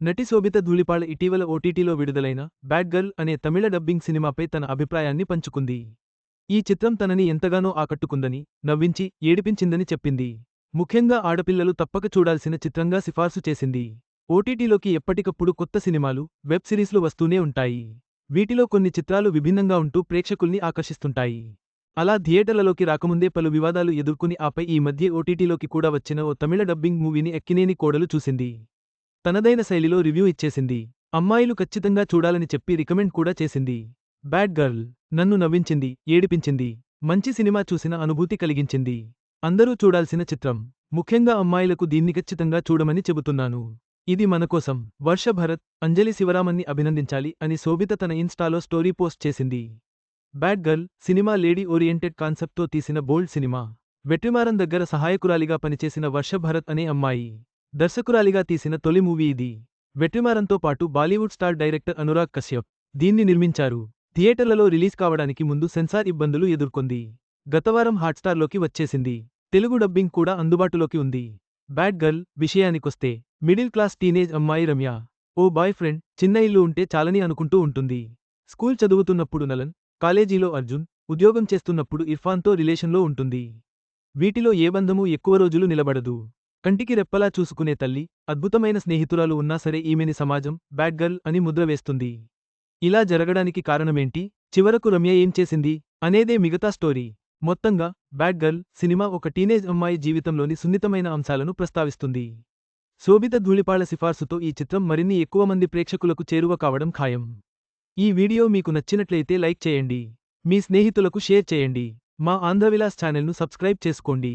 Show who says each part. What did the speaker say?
Speaker 1: నటి శోభిత ధూళిపాళ ఇటీవల ఓటీటీలో విడుదలైన బ్యాడ్ గర్ల్ అనే తమిళ డబ్బింగ్ సినిమాపై తన అభిప్రాయాన్ని పంచుకుంది. ఈ చిత్రం తనని ఎంతగానో ఆకట్టుకుందని నవ్వించి ఏడిపించిందని చెప్పింది. ముఖ్యంగా ఆడపిల్లలు తప్పక చూడాల్సిన చిత్రంగా సిఫార్సు చేసింది. ఓటీటీలోకి ఎప్పటికప్పుడు కొత్త సినిమాలు వెబ్ సిరీస్లు వస్తూనే ఉంటాయి. వీటిలో కొన్ని చిత్రాలు విభిన్నంగా ఉంటూ ప్రేక్షకుల్ని ఆకర్షిస్తుంటాయి. అలా థియేటర్లలోకి రాకముందే పలు వివాదాలు ఎదుర్కొని ఆపై ఈ మధ్య ఓటీటీలోకి కూడా వచ్చిన ఓ తమిళ డబ్బింగ్ మూవీని ఎక్కినేని కోడలు చూసింది. తనదైన శైలిలో రివ్యూ ఇచ్చేసింది. అమ్మాయిలు ఖచ్చితంగా చూడాలని చెప్పి రికమెండ్ కూడా చేసింది. బ్యాడ్ గర్ల్ నన్ను నవ్వించింది ఏడిపించింది మంచి సినిమా చూసిన అనుభూతి కలిగించింది. అందరూ చూడాల్సిన చిత్రం. ముఖ్యంగా అమ్మాయిలకు దీన్ని ఖచ్చితంగా చూడమని చెబుతున్నాను. ఇది మనకోసం వర్ష భరత్ అంజలి శివరామన్ని అభినందించాలి అని శోభిత తన ఇన్స్టాలో స్టోరీ పోస్ట్ చేసింది. Bad girl cinema lady oriented కాన్సెప్ట్తో తీసిన బోల్డ్ సినిమా. వెట్రిమారం దగ్గర సహాయకురాలిగా పనిచేసిన వర్షభరత్ అనే అమ్మాయి. దర్శకురాలిగా తీసిన తొలి మూవీ ఇది. వెట్రిమారంతో పాటు Bollywood star director Anurag Kashyap దీన్ని నిర్మించారు. థియేటర్లలో రిలీజ్ కావడానికి ముందు సెన్సార్ ఇబ్బందులు ఎదుర్కొంది. గతవారం హాట్స్టార్లోకి వచ్చేసింది. తెలుగు డబ్బింగ్ కూడా అందుబాటులోకి ఉంది. బ్యాడ్ గర్ల్ విషయానికొస్తే మిడిల్ క్లాస్ టీనేజ్ అమ్మాయి రమ్య ఓ బాయ్ ఫ్రెండ్ చిన్న ఇల్లు ఉంటే చాలని అనుకుంటూ ఉంటుంది. స్కూల్ చదువుతున్నప్పుడు నలన్ కాలేజీలో అర్జున్ ఉద్యోగం చేస్తున్నప్పుడు ఇర్ఫాన్తో రిలేషన్లో ఉంటుంది. వీటిలో ఏ బంధమూ ఎక్కువ రోజులు నిలబడదు. కంటికి రెప్పలా చూసుకునే తల్లి అద్భుతమైన స్నేహితురాలు ఉన్నా సరే ఈమెని సమాజం బ్యాడ్ గర్ల్ అని ముద్ర వేస్తుంది. ఇలా జరగడానికి కారణమేంటి? చివరకు రమ్య ఏం చేసింది? అనేదే మిగతా స్టోరీ. మొత్తంగా బ్యాడ్ గర్ల్ సినిమా ఒక టీనేజ్ అమ్మాయి జీవితంలోని సున్నితమైన అంశాలను ప్రస్తావిస్తుంది. శోభిత ధూళిపాళ సిఫార్సుతో ఈ చిత్రం మరిన్ని ఎక్కువ మంది ప్రేక్షకులకు చేరువ కావడం ఖాయం. ఈ వీడియో మీకు నచ్చినట్లయితే లైక్ చేయండి. మీ స్నేహితులకు షేర్ చేయండి. మా ఆంధ్రవిలాస్ ఛానల్ను సబ్స్క్రైబ్ చేసుకోండి.